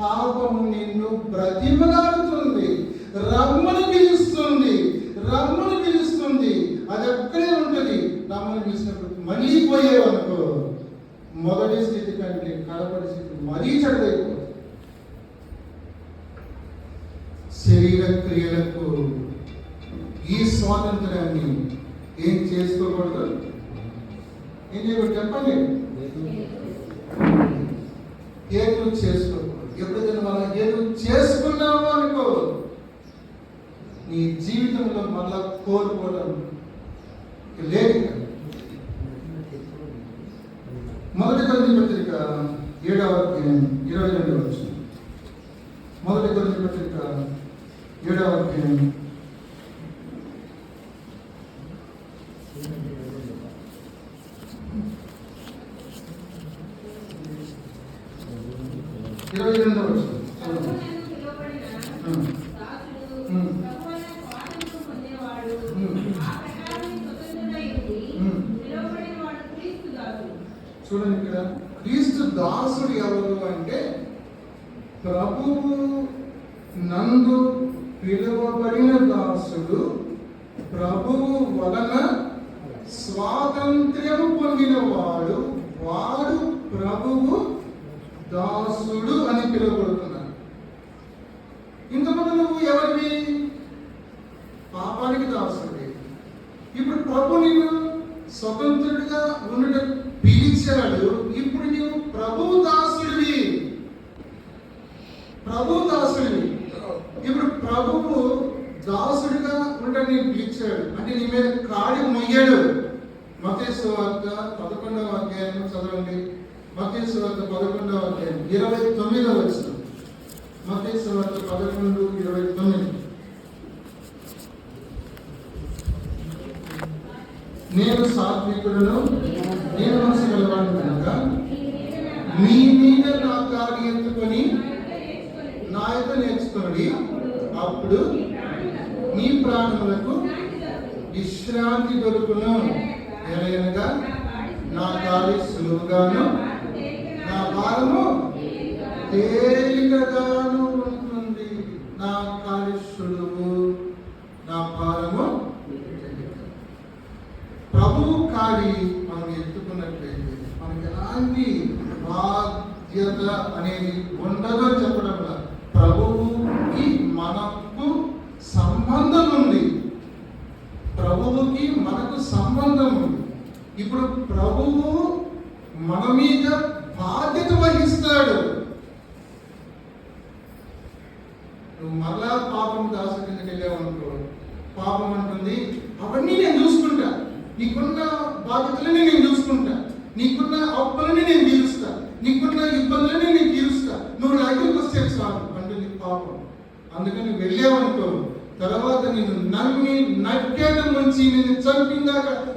పాపము నిన్ను బ్రతిమలాడుతుంది రమ్మని పిలుస్తుంది రమ్మని పిలుస్తుంది. అది అక్కడే ఉంటుంది. రమ్మని పిలిచినప్పుడు మళ్ళీ పోయేవనుకో మొదటి స్థితి కంటే కడపడి స్థితి మరీ చెడదైపోతుంది శరీర క్రియలకు ఈ స్వాతంత్రాన్ని ఏం చేసుకోకూడదు? ఏం చేయకూడదు? చెప్పండి. హేతులు చేసుకోకూడదు ఎప్పుడైతే మనం ఏదో చేసుకున్నామో అనుకో నీ జీవితంలో మళ్ళా కోల్పోవడం లేదు మొదటి కొద్ది పత్రిక ఏడవ అధ్యాయం ఇరవై రెండు వచ్చింది మొదటి కొద్ది పత్రిక ఏడవ ఇరవై దాసుడు. చూడండి ఇక్కడ క్రీస్తు దాసుడు ఎవరు అంటే ప్రభువు నందు పిలువబడిన దాసుడు ప్రభువు వలన స్వాతంత్ర్యం పొందినవాడు వాడు ప్రభువు దాసుడు అని ఇంతకుముందు నువ్వు ఎవరివి? పాపానికి దాసుడి ఇప్పుడు ప్రభు నిన్ను స్వతంత్రుడిగా ఉండటం పిలిచాడు. ఇప్పుడు నీవు ప్రభు దాసుడివి. ప్రభు దాసుడివి. ఇప్పుడు ప్రభువు దాసుడిగా ఉండటం నేను పిలిచాడు. అంటే నీ మీద కాడి మొయ్యాడు. మతేసు పదకొండవ అధ్యాయం చదవండి. మతేసు వార్త పదకొండవ అధ్యాయం ఇరవై తొమ్మిదవ వచ్చిన మతేసు వార్త పదకొండు ఇరవై తొమ్మిది. నేను సాత్వికుడను నేను మనసు కలవాడు కనుక మీ మీద నా కాడి ఎత్తుకొని నా యొక్క నేర్చుకోండి అప్పుడు మీ ప్రాణములకు విశ్రాంతి దొరుకును. ఎలయనగా నా కాడి సులువుగాను భారము తేలికగాను ఉంటుంది. నా కాలి సులువు నా భారము ప్రభు ప్రభువు కాడి మనం ఎత్తుకున్నట్లయితే మనకి ఎలాంటి బాధ్యత అనేది ఉండదో చెప్పడం వల్ల ప్రభువుకి మనకు సంబంధం ఉంది. ప్రభువుకి మనకు సంబంధం ఉంది. ఇప్పుడు ప్రభువు మన మీద బాధ్యత వహిస్తాడు నువ్వు మరలా పాపం దాసు కిందకి వెళ్ళావనుకో పాపం అంటుంది అవన్నీ నేను చూసుకుంటా. నీకున్న బాధ్యతలని నేను చూసుకుంటా. నీకున్న అప్పులని నేను తీరుస్తా. నీకున్న ఇబ్బందులని నేను తీరుస్తా. నువ్వు నా దగ్గరికి వస్తే చాలు. అంటుంది పాపం. అందుకని వెళ్ళావనుకో తర్వాత నేను నమ్మి నక్కేట నుంచి నేను చంపిందాక